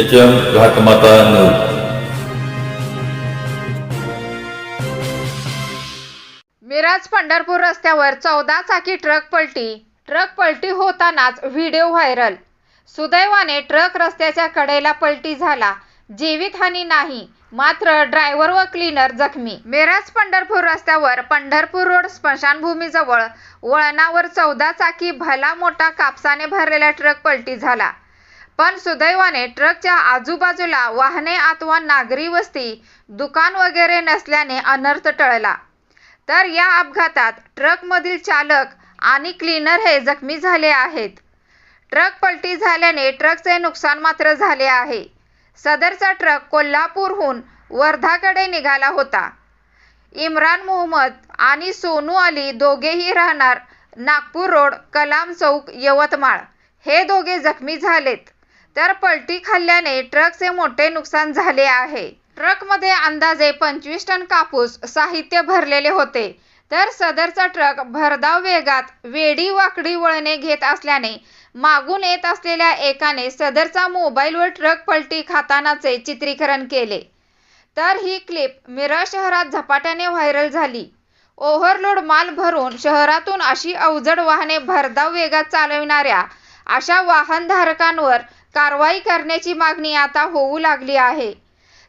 H M Ghatmata news Miraj Pandharpur रस्त्यावर चौदा चाकी ट्रक पलटी. ट्रक पलटी होतानाच व्हिडिओ व्हायरल. सुदैवाने ट्रक रस्त्याच्या कडेला पलटी झाला. जीवितहानी नाही मात्र ड्रायव्हर व क्लीनर जखमी. मिरज पंढरपूर रस्त्यावर पंढरपूर रोड स्मशानभूमीजवळ वळणावर चौदा चाकी भला मोठा कापसाने भरलेला ट्रक पलटी झाला. पण सुदैवाने ट्रकच्या आजूबाजूला वाहने अथवा नागरी वस्ती दुकान वगैरे नसल्याने अनर्थ टळला. तर या अपघातात ट्रकमधील चालक आणि क्लीनर हे जखमी झाले आहेत. ट्रक पलटी झाल्याने ट्रकचे नुकसान मात्र झाले आहे. सदरचा ट्रक कोल्हापूरहून वर्धाकडे निघाला होता. इम्रान मोहम्मद आणि सोनू अली दोघेही राहणार नागपूर रोड कलाम चौक यवतमाळ. हे दोघे जखमी झालेत. तर पलटी खाल्ल्याने ट्रकचे मोठे नुकसान झाले आहे. ट्रकमध्ये अंदाजे पंचवीस टन कापूस साहित्य भरलेले होते. तर सदरचा ट्रक भरधाव वेगात वेडी वाकडी वळणे घेत असल्याने मागून येत असलेल्या एकाने सदरचा मोबाईलवर ट्रक पलटी खातानाचे चित्रीकरण केले. तर ही क्लिप मिरज शहरात झपाट्याने व्हायरल झाली. ओव्हरलोड माल भरून शहरातून अशी अवजड वाहने भरधाव वेगात चालविणाऱ्या अशा वाहनधारकांवर कारवाई करण्याची मागणी आता होऊ लागली आहे.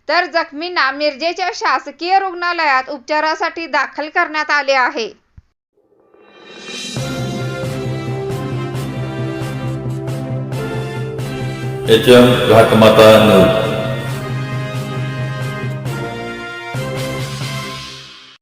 तर जखमींना मिरजेच्या शासकीय रुग्णालयात उपचारासाठी दाखल करण्यात आले आहे. H M Ghatmata news.